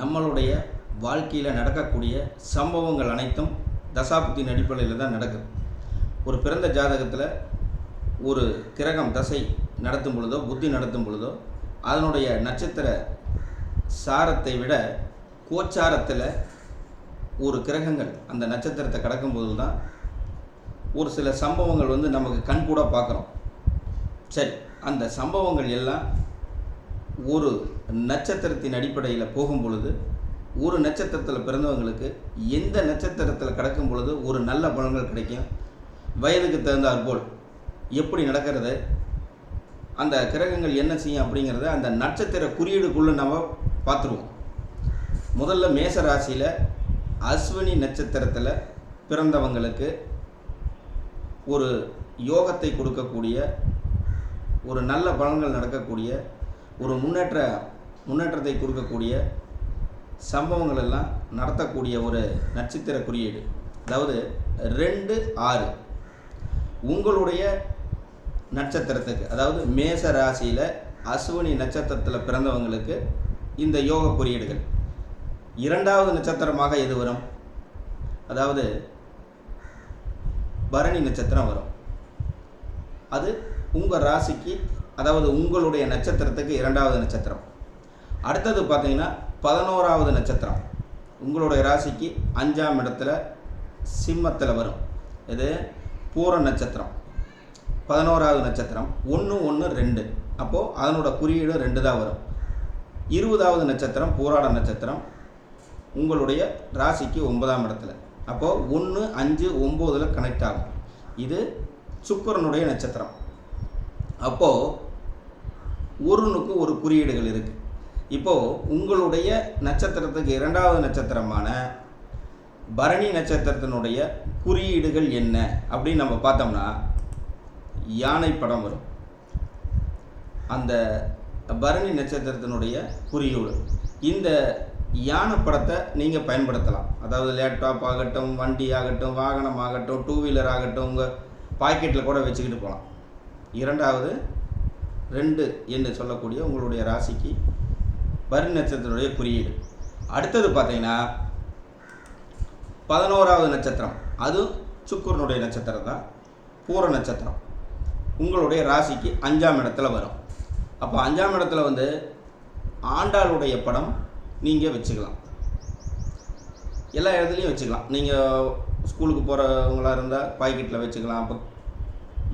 நம்மளுடைய வாழ்க்கையில் நடக்கக்கூடிய சம்பவங்கள் அனைத்தும் தசாபுத்தின் அடிப்படையில் தான் நடக்குது. ஒரு பிறந்த ஜாதகத்தில் ஒரு கிரகம் தசை நடத்தும் பொழுதோ புத்தி நடத்தும் பொழுதோ அதனுடைய நட்சத்திர சாரத்தை விட கோச்சாரத்தில் ஒரு கிரகங்கள் அந்த நட்சத்திரத்தை கடக்கும்போது தான் ஒரு சில சம்பவங்கள் வந்து நமக்கு கண்கூட பார்க்குறோம். சரி அந்த சம்பவங்கள் எல்லாம் ஒரு நட்சத்திரத்தின் அடிப்படையில் போகும் பொழுது ஒரு நட்சத்திரத்தில் பிறந்தவங்களுக்கு எந்த நட்சத்திரத்தில் கிடக்கும் பொழுது ஒரு நல்ல பலன்கள் கிடைக்கும்? வயதுக்கு தகுந்தாற் போல் எப்படி நடக்கிறது? அந்த கிரகங்கள் என்ன செய்யும் அப்படிங்கிறத அந்த நட்சத்திர குறியீடுக்குள்ளே நம்ம பார்த்துருவோம். முதல்ல மேச ராசியில் அஸ்வினி நட்சத்திரத்தில் பிறந்தவங்களுக்கு ஒரு யோகத்தை கொடுக்கக்கூடிய ஒரு நல்ல பலன்கள் நடக்கக்கூடிய ஒரு முன்னேற்ற முன்னேற்றத்தை கொடுக்கக்கூடிய சம்பவங்கள் எல்லாம் நடத்தக்கூடிய ஒரு நட்சத்திர குறியீடு. அதாவது ரெண்டு ஆறு. உங்களுடைய நட்சத்திரத்துக்கு அதாவது மேச ராசியில் அஸ்வினி நட்சத்திரத்தில் பிறந்தவங்களுக்கு இந்த யோக குறியீடுகள். இரண்டாவது நட்சத்திரமாக எது வரும்? அதாவது பரணி நட்சத்திரம் வரும். அது உங்கள் ராசிக்கு அதாவது உங்களுடைய நட்சத்திரத்துக்கு இரண்டாவது நட்சத்திரம். அடுத்தது பார்த்தீங்கன்னா பதினோராவது நட்சத்திரம். உங்களுடைய ராசிக்கு அஞ்சாம் இடத்துல சிம்மத்தில் வரும். இது பூர நட்சத்திரம். பதினோராவது நட்சத்திரம். ஒன்று ஒன்று ரெண்டு. அப்போது அதனோட குறியீடு ரெண்டு தான் வரும். இருபதாவது நட்சத்திரம் பூராட நட்சத்திரம். உங்களுடைய ராசிக்கு ஒன்பதாம் இடத்துல. அப்போது ஒன்று அஞ்சு ஒம்போதில் கனெக்ட் ஆகும். இது சுக்கரனுடைய நட்சத்திரம். அப்போது ஒருனுக்கு ஒரு குறியீடுகள் இருக்குது இப்போது உங்களுடைய நட்சத்திரத்துக்கு இரண்டாவது நட்சத்திரமான பரணி நட்சத்திரத்தினுடைய குறியீடுகள் என்ன அப்படின்னு நம்ம பார்த்தோம்னா யானை படம் வரும். அந்த பரணி நட்சத்திரத்தினுடைய குறியீடு. இந்த யானை படத்தை நீங்கள் பயன்படுத்தலாம். அதாவது லேப்டாப் ஆகட்டும் வண்டி ஆகட்டும் வாகனம் ஆகட்டும் டூ வீலர் ஆகட்டும் உங்கள் பாக்கெட்டில் கூட வச்சுக்கிட்டு போகலாம் இரண்டாவது ரெண்டு என்று சொல்லக்கூடிய உங்களுடைய ராசிக்கு பரணி நட்சத்திரத்துடைய குறியீடு. அடுத்தது பார்த்தீங்கன்னா பதினோராவது நட்சத்திரம். அது சுக்குரனுடைய நட்சத்திரம் தான். பூர நட்சத்திரம். உங்களுடைய ராசிக்கு அஞ்சாம் இடத்துல வரும். அப்போ அஞ்சாம் இடத்துல வந்து ஆண்டாளுடைய படம் நீங்கள் வச்சுக்கலாம். எல்லா இடத்துலையும் வச்சுக்கலாம். நீங்கள் ஸ்கூலுக்கு போகிறவங்களா இருந்தால் பாக்கெட்டில் வச்சுக்கலாம். அப்போ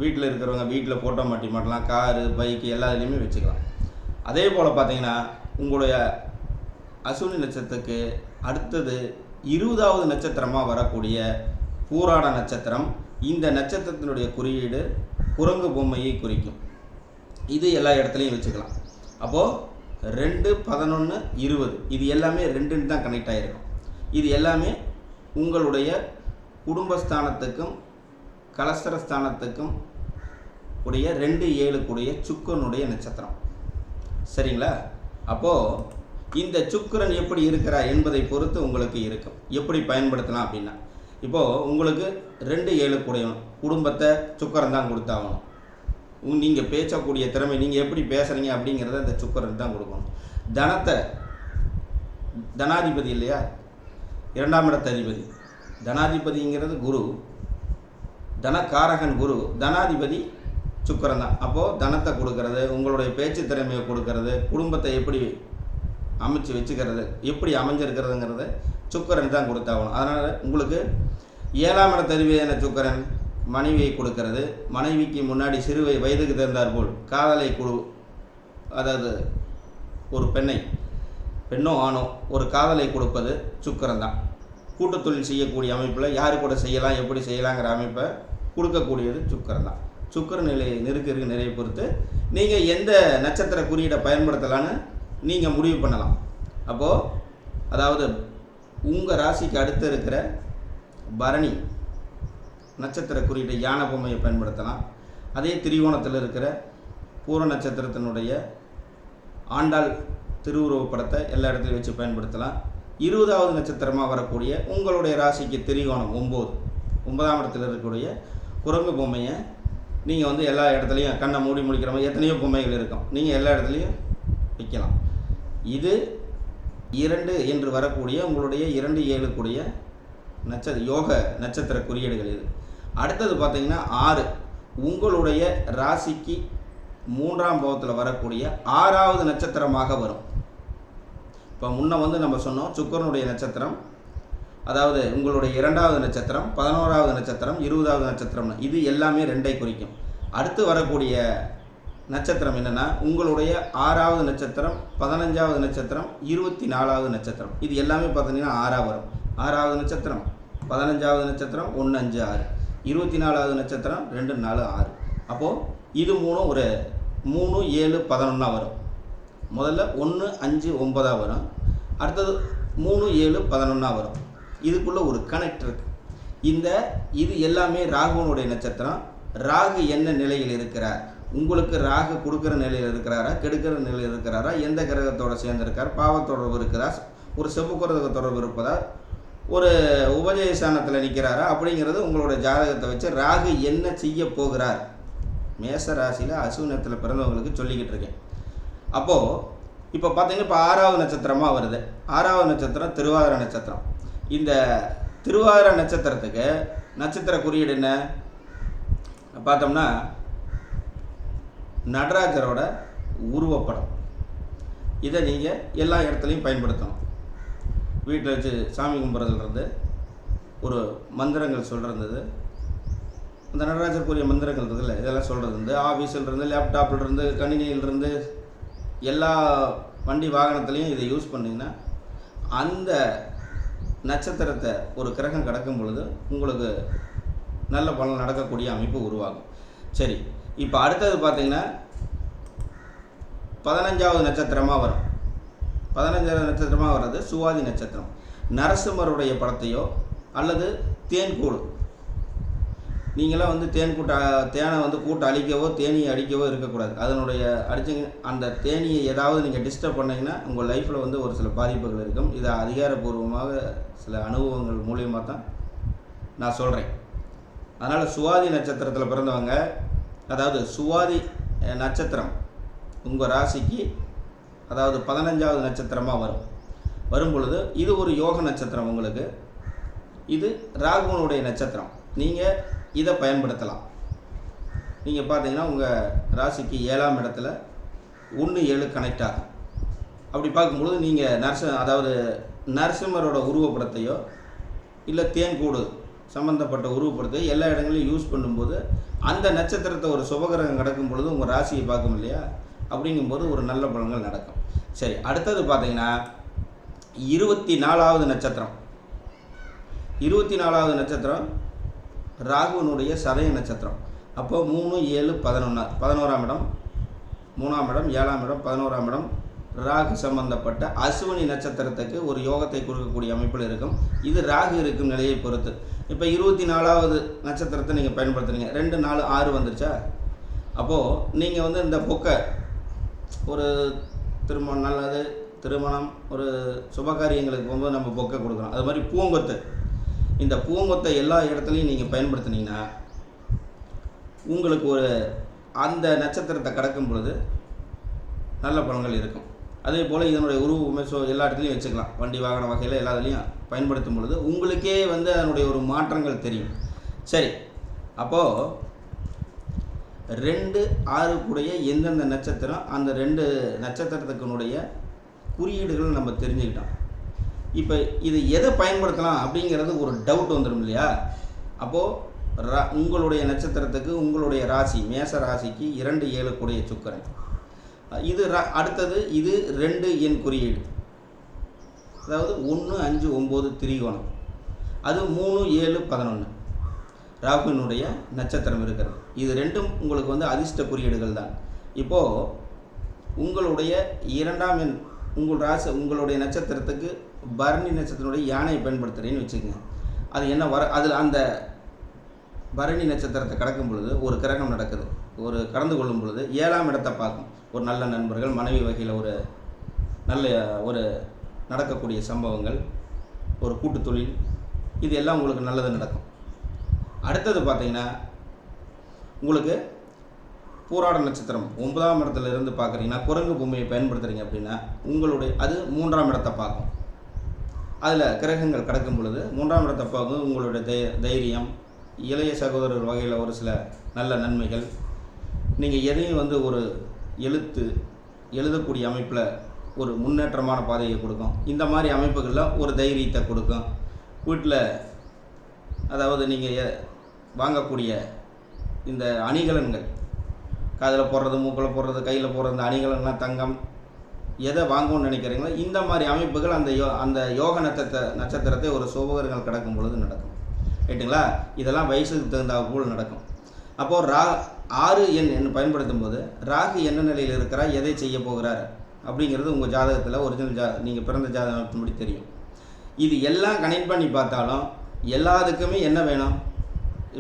வீட்டில் இருக்கிறவங்க வீட்டில் ஃபோட்டோ மாட்டி மாட்டலாம் காரு பைக்கு எல்லா இதுலேயுமே வச்சுக்கலாம். அதே போல் பார்த்தீங்கன்னா உங்களுடைய அசுனி நட்சத்திரத்துக்கு அடுத்தது இருபதாவது நட்சத்திரமாக வரக்கூடிய பூராட நட்சத்திரம் இந்த நட்சத்திரத்தினுடைய குறியீடு குரங்கு பொம்மையை குறிக்கும். இது எல்லா இடத்துலையும் வச்சுக்கலாம். அப்போது ரெண்டு பதினொன்று இருபது. இது எல்லாமே ரெண்டுன்னு தான் கனெக்ட் ஆகிருக்கும் இது எல்லாமே உங்களுடைய குடும்பஸ்தானத்துக்கும் கலஸ்தரஸ்தானத்துக்கும் உடைய ரெண்டு ஏழுக்குடைய சுக்கரனுடைய நட்சத்திரம். சரிங்களா? அப்போது இந்த சுக்கிரன் எப்படி இருக்கிறார் என்பதை பொறுத்து உங்களுக்கு இருக்கும். எப்படி பயன்படுத்தலாம் அப்படின்னா இப்போது உங்களுக்கு ரெண்டு ஏழு குடும்பத்தை சுக்கரன் தான் கொடுத்தாகணும். நீங்கள் பேசக்கூடிய திறமை நீங்கள் எப்படி பேசுகிறீங்க அப்படிங்கிறத இந்த சுக்கரன் தான் கொடுக்கணும். தனத்தை தனாதிபதி இல்லையா? இரண்டாம் இடத்த அதிபதி. தனாதிபதிங்கிறது குரு. தனக்காரகன் குரு தனாதிபதி சுக்கரன் தான். அப்போது தனத்தை கொடுக்கறது உங்களுடைய பேச்சு திறமையை கொடுக்கறது குடும்பத்தை எப்படி அமைச்சு வச்சுக்கிறது எப்படி அமைஞ்சிருக்கிறதுங்கிறத சுக்கரன் தான் கொடுத்தாகணும். அதனால் உங்களுக்கு ஏழாம் இடத்த அதிபதியான சுக்கரன் மனைவியை கொடுக்கறது. மனைவிக்கு முன்னாடி சிறுவை வயதுக்கு தகுந்தார் போல் காதலை குழு அதாவது ஒரு பெண்ணை பெண்ணோ ஆணோ ஒரு காதலை கொடுப்பது சுக்கரன் தான். கூட்டத்தொழில் செய்யக்கூடிய அமைப்பில் யார் கூட செய்யலாம் எப்படி செய்யலாங்கிற அமைப்பை கொடுக்கக்கூடியது சுக்கரன் தான். சுக்கர நிலை நெருக்க நிறைய பொறுத்து நீங்கள் எந்த நட்சத்திர குறியீடை பயன்படுத்தலான்னு நீங்கள் முடிவு பண்ணலாம். அப்போது அதாவது உங்கள் ராசிக்கு அடுத்து இருக்கிற பரணி நட்சத்திர குறியீடு யானை பொம்மையை பயன்படுத்தலாம். அதே திரிகோணத்தில் இருக்கிற பூர நட்சத்திரத்தினுடைய ஆண்டாள் திருவுருவப் படத்தை எல்லா இடத்துலையும் வச்சு பயன்படுத்தலாம். இருபதாவது நட்சத்திரமாக வரக்கூடிய உங்களுடைய ராசிக்கு திரிகோணம் ஒம்பது. ஒன்பதாம் இடத்துல இருக்கக்கூடிய குரங்கு பொம்மையை நீங்கள் வந்து எல்லா இடத்துலையும் கண்ணை மூடி முடிக்கிற மாதிரி எத்தனையோ பொம்மைகள் இருக்கும். நீங்கள் எல்லா இடத்துலையும் வைக்கலாம். இது இரண்டு என்று வரக்கூடிய உங்களுடைய இரண்டு ஏழு கூடிய நட்ச யோக நட்சத்திர குறியீடுகள் இது. அடுத்தது பார்த்தீங்கன்னா ஆறு. உங்களுடைய ராசிக்கு மூன்றாம் பாவத்தில் வரக்கூடிய ஆறாவது நட்சத்திரமாக வரும். இப்போ முன்ன வந்து நம்ம சொன்னோம் சுக்கரனுடைய நட்சத்திரம் அதாவது உங்களுடைய இரண்டாவது நட்சத்திரம் பதினோராவது நட்சத்திரம் இருபதாவது நட்சத்திரம்னு. இது எல்லாமே ரெண்டை குறிக்கும். அடுத்து வரக்கூடிய நட்சத்திரம் என்னென்னா உங்களுடைய ஆறாவது நட்சத்திரம் பதினஞ்சாவது நட்சத்திரம் இருபத்தி நாலாவது நட்சத்திரம். இது எல்லாமே பார்த்தீங்கன்னா ஆறாக வரும். ஆறாவது நட்சத்திரம் பதினஞ்சாவது நட்சத்திரம் ஒன்று அஞ்சு ஆறு. இருபத்தி நாலாவது நட்சத்திரம் ரெண்டு நாலு ஆறு. அப்போது இது மூணும் ஒரு மூணு ஏழு பதினொன்றா வரும். முதல்ல ஒன்று அஞ்சு ஒன்பதாக வரும். அடுத்தது மூணு ஏழு பதினொன்றா வரும். இதுக்குள்ளே ஒரு கனெக்ட் இருக்கு. இந்த இது எல்லாமே ராகுவனுடைய நட்சத்திரம். ராகு என்ன நிலையில் இருக்கிறார்? உங்களுக்கு ராகு கொடுக்குற நிலையில் இருக்கிறாரா? கெடுக்கிற நிலையில் இருக்கிறாரா? எந்த கிரகத்தோட சேர்ந்திருக்கார்? பாவத்தொடர்பு இருக்கிறா ஒரு செவ்வுக்குறதுக்கு தொடர்பு இருப்பதா? ஒரு உபஜயஸ்தானத்தில் நிற்கிறாரா அப்படிங்கிறது உங்களோட ஜாதகத்தை வச்சு ராகு என்ன செய்ய போகிறார்? மேச ராசியில் அசுவினத்தில் பிறந்தவங்களுக்கு சொல்லிக்கிட்டு இருக்கேன். அப்போது இப்போ பார்த்தீங்கன்னா இப்போ ஆறாவது நட்சத்திரமாக வருது. ஆறாவது நட்சத்திரம் திருவாதிரை நட்சத்திரம். இந்த திருவாதிரை நட்சத்திரத்துக்கு நட்சத்திர குறியீடு என்ன? பார்த்தோம்னா நடராஜரோட உருவப்படம். இதை நீங்கள் எல்லா இடத்துலையும் பயன்படுத்தணும். வீட்டில் வச்சு சாமி கும்பிட்றதுலேருந்து ஒரு மந்திரங்கள் சொல்கிறது அந்த நடராஜருக்குரிய மந்திரங்கள் இருக்குல்ல இதெல்லாம் சொல்கிறது வந்து ஆஃபீஸில் இருந்து லேப்டாப்பில் இருந்து கணினியிலிருந்து எல்லா வண்டி வாகனத்துலேயும் இதை யூஸ் பண்ணிங்கன்னா அந்த நட்சத்திரத்தை ஒரு கிரகம் கடக்கும் பொழுது உங்களுக்கு நல்ல பலன் நடக்கக்கூடிய அமைப்பு உருவாகும். சரி இப்போ அடுத்தது பார்த்தீங்கன்னா பதினஞ்சாவது நட்சத்திரமாக வரும். பதினஞ்சாவது நட்சத்திரமாக வர்றது சுவாதி நட்சத்திரம். நரசிம்மருடைய படத்தையோ அல்லது தேன்கூடு நீங்களாம் வந்து தேன் கூட்ட தேனை வந்து கூட்ட அழிக்கவோ தேனியை அடிக்கவோ இருக்கக்கூடாது. அதனுடைய அடிச்சிங்க அந்த தேனியை ஏதாவது நீங்கள் டிஸ்டர்ப் பண்ணிங்கன்னா உங்கள் லைஃப்பில் வந்து ஒரு சில பாதிப்புகள் இருக்கும். இதை அதிகாரப்பூர்வமாக சில அனுபவங்கள் மூலியமாக தான் நான் சொல்கிறேன் அதனால் சுவாதி நட்சத்திரத்தில் பிறந்தவங்க அதாவது சுவாதி நட்சத்திரம் உங்கள் ராசிக்கு அதாவது பதினஞ்சாவது நட்சத்திரமாக வரும். வரும் பொழுது இது ஒரு யோக நட்சத்திரம் உங்களுக்கு. இது ராகுவனுடைய நட்சத்திரம். நீங்கள் இதை பயன்படுத்தலாம். நீங்கள் பார்த்தீங்கன்னா உங்கள் ராசிக்கு ஏழாம் இடத்துல ஒன்று ஏழு கனெக்ட் ஆகும். அப்படி பார்க்கும்பொழுது நீங்கள் நரச அதாவது நரசிம்மரோட உருவப்படத்தையோ இல்லை தேன்கூடு சம்மந்தப்பட்ட உருவப்படத்தையோ எல்லா இடங்களையும் யூஸ் பண்ணும்போது அந்த நட்சத்திரத்தை ஒரு சுபகிரகம் கிடக்கும் பொழுது உங்கள் ராசியை பார்க்கும் இல்லையா? அப்படிங்கும்போது ஒரு நல்ல பலன்கள் நடக்கும். சரி அடுத்தது பார்த்தீங்கன்னா இருபத்தி நாலாவது நட்சத்திரம். இருபத்தி நாலாவது நட்சத்திரம் ராகுவனுடைய சதய நட்சத்திரம். அப்போ மூணு ஏழு பதினொன்னா பதினோராம் இடம் மூணாம் இடம் ஏழாம் இடம் பதினோராம் இடம். ராகு சம்பந்தப்பட்ட அசுவனி நட்சத்திரத்துக்கு ஒரு யோகத்தை கொடுக்கக்கூடிய அமைப்பில் இருக்கும். இது ராகு இருக்கும் நிலையை பொறுத்து. இப்போ இருபத்தி நாலாவது நட்சத்திரத்தை நீங்கள் பயன்படுத்துறீங்க ரெண்டு நாலு ஆறு வந்துருச்சா? அப்போது நீங்கள் வந்து இந்த பொக்கை ஒரு திருமணம் நல்லது திருமணம் ஒரு சுபகாரியங்களுக்கு போகும்போது நம்ம பொக்கை கொடுக்குறோம் அது மாதிரி பூங்கொத்து. இந்த பூங்கொத்தை எல்லா இடத்துலையும் நீங்கள் பயன்படுத்துனீங்கன்னா உங்களுக்கு ஒரு அந்த நட்சத்திரத்தை கடக்கும் பொழுது நல்ல பலன்கள் இருக்கும். அதே போல் இதனுடைய உருவமே ஸோ எல்லா இடத்துலையும் வச்சுக்கலாம். வண்டி வாகன வகையில் எல்லா இதுலேயும் பயன்படுத்தும் பொழுது உங்களுக்கே வந்து அதனுடைய ஒரு மாற்றங்கள் தெரியும். சரி அப்போது ரெண்டு ஆறு கூடைய எந்தெந்த நட்சத்திரம் அந்த ரெண்டு நட்சத்திரத்துக்குனுடைய குறியீடுகள் நம்ம தெரிஞ்சுக்கிட்டோம். இப்போ இது எதை பயன்படுத்தலாம் அப்படிங்கிறது ஒரு டவுட் வந்துடும் இல்லையா? அப்போது ரா உங்களுடைய நட்சத்திரத்துக்கு உங்களுடைய ராசி மேச ராசிக்கு இரண்டு ஏழு கூடிய சுக்கரன். இது ர- அடுத்தது இது ரெண்டு எண் குறியீடு. அதாவது ஒன்று அஞ்சு ஒம்பது திரிகோணம். அது மூணு ஏழு பதினொன்று ராகுவினுடைய நட்சத்திரம் இருக்கிறது. இது ரெண்டும் உங்களுக்கு வந்து அதிர்ஷ்ட குறியீடுகள் தான். இப்போது உங்களுடைய இரண்டாம் எண் உங்கள் ராசி உங்களுடைய நட்சத்திரத்துக்கு பரணி நட்சத்திரனுடைய யானையை பயன்படுத்துகிறேன்னு வச்சுக்கோங்க. அது என்ன வர அதில் அந்த பரணி நட்சத்திரத்தை கடக்கும் பொழுது ஒரு கிரகம் நடக்குது. ஒரு கடந்து கொள்ளும் பொழுது ஏழாம் இடத்தை பார்க்கும். ஒரு நல்ல நண்பர்கள் மனைவி வகையில் ஒரு நல்ல ஒரு நடக்கக்கூடிய சம்பவங்கள் ஒரு கூட்டு தொழில் இது எல்லாம் உங்களுக்கு நல்லது நடக்கும். அடுத்தது பார்த்தீங்கன்னா உங்களுக்கு பூராட நட்சத்திரம் ஒன்பதாம் இடத்துல இருந்து பார்க்குறீங்கன்னா குரங்கு பொம்மையை பயன்படுத்துகிறீங்க அப்படின்னா உங்களுடைய அது மூன்றாம் இடத்தை பார்க்கும். அதில் கிரகங்கள் கடக்கும் பொழுது மூன்றாம் இடத்தை பார்க்கும் உங்களுடைய தை தைரியம் இளைய சகோதரர் வகையில் ஒரு சில நல்ல நன்மைகள். நீங்கள் எதையும் வந்து ஒரு எழுத்து எழுதக்கூடிய அமைப்பில் ஒரு முன்னேற்றமான பாதையை கொடுக்கும். இந்த மாதிரி அமைப்புகளில் ஒரு தைரியத்தை கொடுக்கும். வீட்டில் அதாவது நீங்கள் வாங்கக்கூடிய இந்த அணிகலன்கள். காதில் போடுறது மூக்கில் போடுறது கையில் போடுறது அணிகலன்லாம் தங்கம் எதை வாங்கணும்னு நினைக்கிறீங்களோ இந்த மாதிரி அமைப்புகள் அந்த யோ அந்த யோக நட்சத்திர நட்சத்திரத்தை ஒரு சுபகரங்கள் கிடக்கும் பொழுது நடக்கும். ரைட்டுங்களா இதெல்லாம் வயசுக்கு தகுந்த போல் நடக்கும். அப்போது ரா ஆறு எண் எண் பயன்படுத்தும் போது ராகு என்ன நிலையில் இருக்கிறார் எதை செய்ய போகிறார் அப்படிங்கிறது உங்கள் ஜாதகத்தில் ஒரிஜினல் ஜா நீங்கள் பிறந்த ஜாதகத்தின்படி தெரியும். இது எல்லாம் கனெக்ட் பண்ணி பார்த்தாலும் எல்லாத்துக்குமே என்ன வேணும்?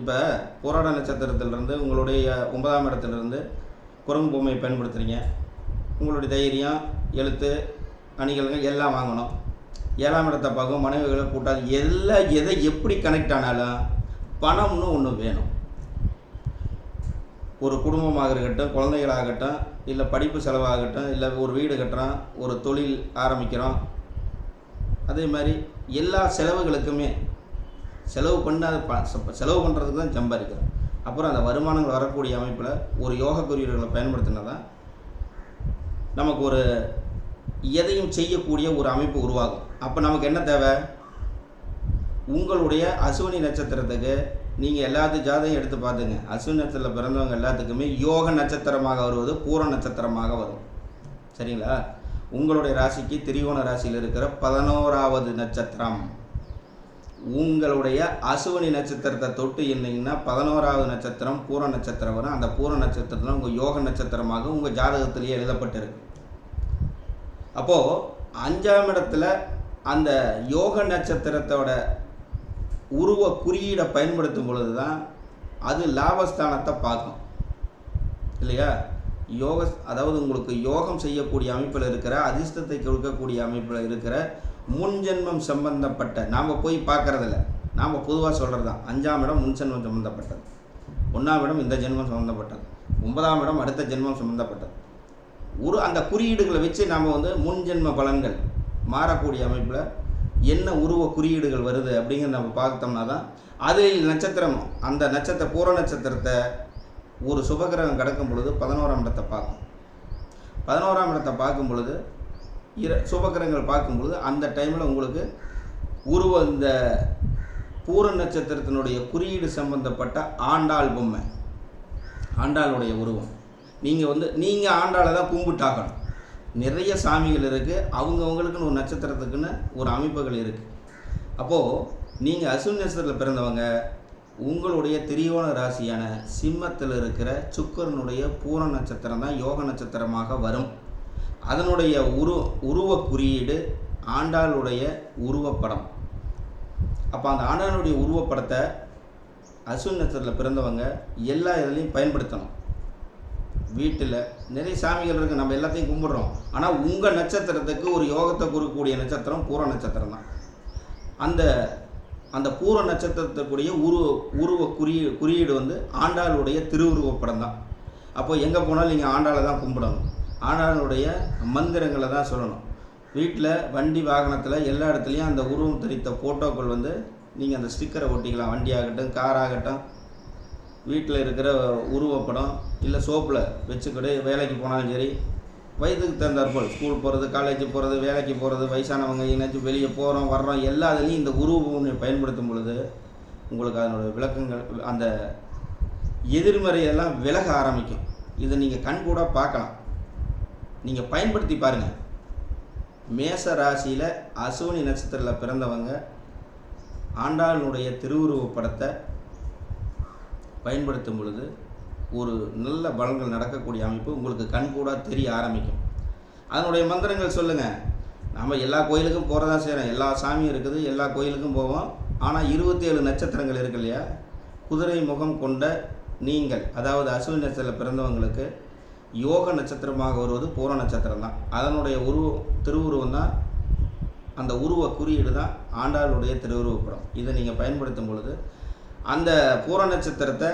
இப்போ போராட நட்சத்திரத்திலிருந்து உங்களுடைய ஒன்பதாம் இடத்துலேருந்து குரங்கு பொம்மையை பயன்படுத்துகிறீங்க உங்களுடைய தைரியம் எழுத்து அணிகள் எல்லாம் வாங்கணும். ஏழாம் இடத்தை பார்க்கும் மனைவிகளை கூட்டாது எல்லாம் எதை எப்படி கனெக்ட் ஆனாலும் பணம்னு ஒன்று வேணும். ஒரு குடும்பமாக இருக்கட்டும் குழந்தைகளாகட்டும் இல்லை படிப்பு செலவாகட்டும் இல்லை ஒரு வீடு கட்டுறோம் ஒரு தொழில் ஆரம்பிக்கிறோம். அதே மாதிரி எல்லா செலவுகளுக்குமே செலவு பண்ண ப செலவு பண்ணுறதுக்கு தான் சம்பாதிக்கிறோம். அப்புறம் அந்த வருமானங்கள் வரக்கூடிய அமைப்பில் ஒரு யோக குறியீடுகளை பயன்படுத்தினா தான் நமக்கு ஒரு எதையும் செய்யக்கூடிய ஒரு அமைப்பு உருவாகும். அப்போ நமக்கு என்ன தேவை? உங்களுடைய அசுவினி நட்சத்திரத்துக்கு நீங்கள் எல்லாத்து ஜாதகம் எடுத்து பார்த்துங்க. அசுவினி நட்சத்திரத்தில் பிறந்தவங்க எல்லாத்துக்குமே யோக நட்சத்திரமாக வருவது பூர நட்சத்திரமாக வரும். சரிங்களா? உங்களுடைய ராசிக்கு திரிகோண ராசியில் இருக்கிற பதினோராவது நட்சத்திரம். உங்களுடைய அசுவனி நட்சத்திரத்தை தொட்டு என்னீங்கன்னா பதினோராவது நட்சத்திரம் பூர நட்சத்திரம் வரும். அந்த பூர நட்சத்திரத்தில் உங்கள் யோக நட்சத்திரமாக உங்கள் ஜாதகத்திலேயே எழுதப்பட்டிருக்கு. அப்போது அஞ்சாம் இடத்துல அந்த யோக நட்சத்திரத்தோட உருவ குறியீடை பயன்படுத்தும் பொழுது தான் அது லாபஸ்தானத்தை பார்க்கும். இல்லையா? யோக அதாவது உங்களுக்கு யோகம் செய்யக்கூடிய அமைப்பில் இருக்கிற அதிர்ஷ்டத்தை கொடுக்கக்கூடிய அமைப்பில் இருக்கிற முன்ஜென்மம் சம்பந்தப்பட்ட நாம் போய் பார்க்குறதில்ல. நாம் பொதுவாக சொல்கிறது தான் அஞ்சாம் இடம் முன் ஜென்மம் ஒன்றாம் இடம் இந்த ஜென்மம் சம்மந்தப்பட்டது ஒன்பதாம் இடம் அடுத்த ஜென்மம் சம்மந்தப்பட்டது ஒரு அந்த குறியீடுகளை வச்சு நாம் வந்து முன்ஜென்ம பலன்கள் மாறக்கூடிய அமைப்பில் என்ன உருவ குறியீடுகள் வருது அப்படிங்கிறத நம்ம பார்த்தோம்னா தான் அதில் நட்சத்திரம் அந்த நட்சத்திர பூர நட்சத்திரத்தை ஒரு சுபகிரகம் கிடக்கும் பொழுது பதினோராம் இடத்தை பார்க்கும். பதினோராம் இடத்தை பார்க்கும் பொழுது இர சுபகிரகங்கள் பார்க்கும் பொழுது அந்த டைமில் உங்களுக்கு உருவ இந்த பூர நட்சத்திரத்தினுடைய குறியீடு சம்பந்தப்பட்ட ஆண்டாள் பொம்மை ஆண்டாளுடைய உருவம். நீங்கள் வந்து நீங்கள் ஆண்டாளை தான் கும்பிட்டாக்கணும். நிறைய சாமிகள் இருக்குது அவங்கவுங்களுக்குன்னு ஒரு நட்சத்திரத்துக்குன்னு ஒரு அமைப்புகள் இருக்குது அப்போது நீங்கள் அசுவின் நட்சத்திரத்தில் பிறந்தவங்க உங்களுடைய திரியோண ராசியான சிம்மத்தில் இருக்கிற சுக்கரனுடைய பூர நட்சத்திரம் தான் யோக நட்சத்திரமாக வரும். அதனுடைய உரு உருவ குறியீடு ஆண்டாளுடைய உருவப்படம். அப்போ அந்த ஆண்டாளுடைய உருவப்படத்தை அசுவின் நட்சத்திரத்தில் பிறந்தவங்க எல்லா இதுலேயும் பயன்படுத்தணும். வீட்டில் நிறைய சாமிகள் இருக்குது நம்ம எல்லாத்தையும் கும்பிட்றோம். ஆனால் உங்கள் நட்சத்திரத்துக்கு ஒரு யோகத்தை கொடுக்கக்கூடிய நட்சத்திரம் பூர நட்சத்திரம் தான். அந்த அந்த பூர நட்சத்திரத்துக்குரிய உருவ உருவ குறியீடு குறியீடு வந்து ஆண்டாளுடைய திருவுருவப்படம் தான். அப்போ எங்கே போனாலும் நீங்கள் ஆண்டாளை தான் கும்பிடணும். ஆண்டாளுடைய மந்திரங்களை தான் சொல்லணும். வீட்டில் வண்டி வாகனத்தில் எல்லா இடத்துலையும் அந்த உருவம் தெரித்த ஃபோட்டோக்கள் வந்து நீங்கள் அந்த ஸ்டிக்கரை ஒட்டிக்கலாம். வண்டி ஆகட்டும் கார் ஆகட்டும் வீட்டில் இருக்கிற உருவப்படம் இல்லை சோப்பில் வச்சுக்கிட்டு வேலைக்கு போனாலும் சரி வயதுக்கு தகுந்தாற்போல் ஸ்கூல் போகிறது காலேஜ் போகிறது வேலைக்கு போகிறது வயசானவங்க எங்கேயாச்சும் வெளியே போகிறோம் வர்றோம் எல்லா இதுலேயும் இந்த உருவம் பயன்படுத்தும் பொழுது உங்களுக்கு அதனுடைய விளக்கங்கள் அந்த எதிர்மறையெல்லாம் விலக ஆரம்பிக்கும். இதை நீங்கள் கண்கூடாக பார்க்கலாம். நீங்கள் பயன்படுத்தி பாருங்கள் மேச ராசியில் அசுவினி நட்சத்திரத்தில் பிறந்தவங்க ஆண்டாளுடைய திருவுருவப் படத்தை பயன்படுத்தும் பொழுது ஒரு நல்ல பலன்கள் நடக்கக்கூடிய அமைப்பு உங்களுக்கு கண்கூடாக தெரிய ஆரம்பிக்கும். அதனுடைய மந்திரங்கள் சொல்லுங்கள் நம்ம எல்லா கோயிலுக்கும் போகிறதா செய்கிறோம் எல்லா சாமியும் இருக்குது எல்லா கோயிலுக்கும் போவோம். ஆனால் இருபத்தி ஏழு நட்சத்திரங்கள் இருக்கு இல்லையா? குதிரை முகம் கொண்ட நீங்கள் அதாவது அசுவின் நட்சத்திரத்தில் பிறந்தவங்களுக்கு யோக நட்சத்திரமாக வருவது பூர நட்சத்திரம் தான். அதனுடைய உருவ திருவுருவம் தான் அந்த உருவ குறியீடு தான் ஆண்டாளுடைய திருவுருவப்படம். இதை நீங்கள் பயன்படுத்தும் பொழுது அந்த பூர நட்சத்திரத்தை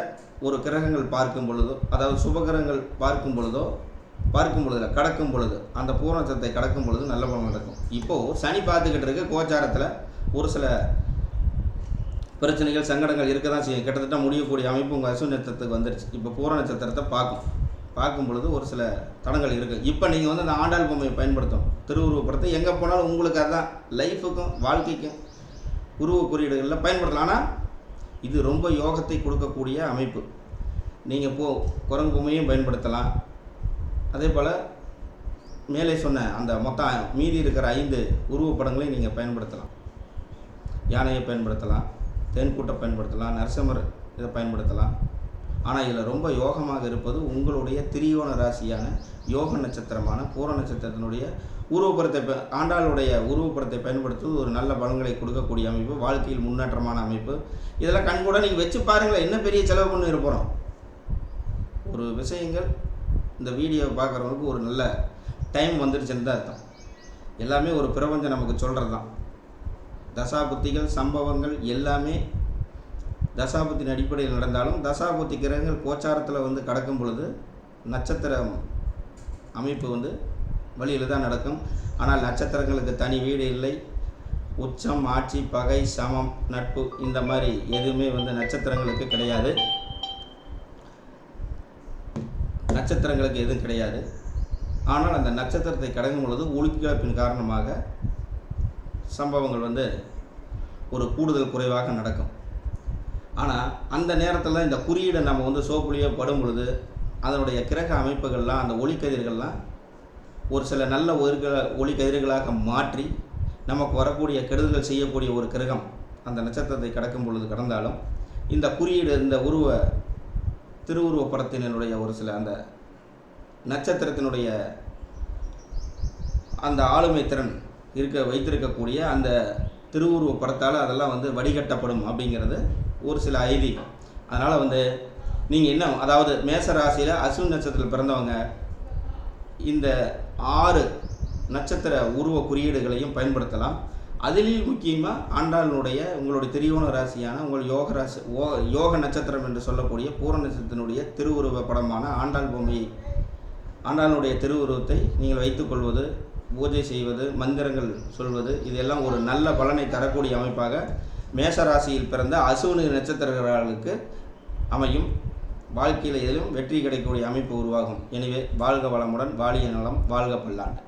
ஒரு கிரகங்கள் பார்க்கும் பொழுதோ அதாவது சுபகிரகங்கள் பார்க்கும் பொழுதோ பார்க்கும் பொழுது கடக்கும் பொழுது அந்த பூர நட்சத்திரத்தை கடக்கும் பொழுது நல்ல பலன் நடக்கும். இப்போது சனி பார்த்துக்கிட்டு இருக்க கோச்சாரத்தில் ஒரு சில பிரச்சனைகள் சங்கடங்கள் இருக்க தான் செய்யும். கிட்டத்தட்ட முடியக்கூடிய அமைப்பு உங்கள் அசு நட்சத்திரத்துக்கு வந்துருச்சு. இப்போ பூர நட்சத்திரத்தை பார்க்கும். பார்க்கும் பொழுது ஒரு சில தடங்கள் இருக்குது இப்போ நீங்கள் வந்து அந்த ஆண்டாள் பொம்மையை பயன்படுத்தும் திருவுருவப்படத்தை எங்கே போனாலும் உங்களுக்கு அதுதான் லைஃபுக்கும் வாழ்க்கைக்கும் உருவ குறியீடுகளில் பயன்படுத்தலாம் ஆனால் இது ரொம்ப யோகத்தை கொடுக்கக்கூடிய அமைப்பு. நீங்கள் போ குரங்கு பொம்மையும் பயன்படுத்தலாம். அதே போல் மேலே சொன்ன அந்த மொத்தம் மீதி இருக்கிற ஐந்து உருவப்படங்களையும் நீங்கள் பயன்படுத்தலாம். யானையை பயன்படுத்தலாம் தேன்கூட்டை பயன்படுத்தலாம் நரசிம்மர் இதை பயன்படுத்தலாம். ஆனால் இதில் ரொம்ப யோகமாக இருப்பது உங்களுடைய திரியோண ராசியான யோக நட்சத்திரமான பூர நட்சத்திரத்தினுடைய உருவப்படத்தை ப- ஆண்டாளுடைய உருவப்படத்தை பயன்படுத்துவது ஒரு நல்ல பலன்களை கொடுக்கக்கூடிய அமைப்பு வாழ்க்கையில் முன்னேற்றமான அமைப்பு. இதெல்லாம் கண்கூட நீங்கள் வச்சு பாருங்களேன் என்ன பெரிய செலவு பண்ணி இருப்போம் ஒரு விஷயங்கள் இந்த வீடியோவை பார்க்குறவங்களுக்கு ஒரு நல்ல டைம் வந்துருச்சுன்னு தான் அர்த்தம். எல்லாமே ஒரு பிரபஞ்சம் நமக்கு சொல்கிறது தான் தசாபுத்திகள் சம்பவங்கள் எல்லாமே தசாபுத்தின் அடிப்படையில் நடந்தாலும் தசாபுத்தி கிரகங்கள் கோச்சாரத்தில் வந்து கடக்கும் பொழுது நட்சத்திரம் அமைப்பு வந்து வழியில் தான் நடக்கும். ஆனால் நட்சத்திரங்களுக்கு தனி வீடு இல்லை. உச்சம் ஆட்சி பகை சமம் நட்பு இந்த மாதிரி எதுவுமே வந்து நட்சத்திரங்களுக்கு கிடையாது. நட்சத்திரங்களுக்கு எதுவும் கிடையாது. ஆனால் அந்த நட்சத்திரத்தை கடக்கும் பொழுது ஒளிக்கிழப்பின் காரணமாக சம்பவங்கள் வந்து ஒரு கூடுதல் குறைவாக நடக்கும். ஆனால் அந்த நேரத்தில் இந்த குறியீடை நம்ம வந்து சோப்புலேயே படும் பொழுது அதனுடைய கிரக அமைப்புகள்லாம் அந்த ஒளிக்கதிர்கள்லாம் ஒரு சில நல்ல ஒருக ஒளிக்கதிர்களாக மாற்றி நமக்கு வரக்கூடிய கெடுதல்கள் செய்யக்கூடிய ஒரு கிரகம் அந்த நட்சத்திரத்தை கடக்கும் பொழுது கடந்தாலும் இந்த குறியீடு இந்த உருவ திருவுருவ படத்தினுடைய ஒரு சில அந்த நட்சத்திரத்தினுடைய அந்த ஆளுமை திறன் இருக்க வைத்திருக்கக்கூடிய அந்த திருவுருவ படத்தால் அதெல்லாம் வந்து வடிகட்டப்படும் அப்படிங்கிறது ஒரு சில ஐதீகம். அதனால் வந்து நீங்கள் என்ன அதாவது மேச ராசியில் அஸ்வின் நட்சத்திரத்தில் பிறந்தவங்க இந்த ஆறு நட்சத்திர உருவ குறியீடுகளையும் பயன்படுத்தலாம். அதில் முக்கியமாக ஆண்டாளினுடைய உங்களுடைய திரியோண ராசியான உங்கள் யோக ராசி ஓ யோக நட்சத்திரம் என்று சொல்லக்கூடிய பூர நட்சத்திரத்தினுடைய திருவுருவ படமான ஆண்டாள் பொம்மையை ஆண்டாளுடைய திருவுருவத்தை நீங்கள் வைத்துக்கொள்வது பூஜை செய்வது மந்திரங்கள் சொல்வது இதெல்லாம் ஒரு நல்ல பலனை தரக்கூடிய அமைப்பாக மேசராசியில் பிறந்த அசுவினி நட்சத்திரர்களுக்கு அமையும். வாழ்க்கையில் எதிலும் வெற்றி கிடைக்கக்கூடிய அமைப்பு உருவாகும். எனவே வாழ்க வளமுடன் வாழிய நலம் வாழ்க பல்லாண்டு.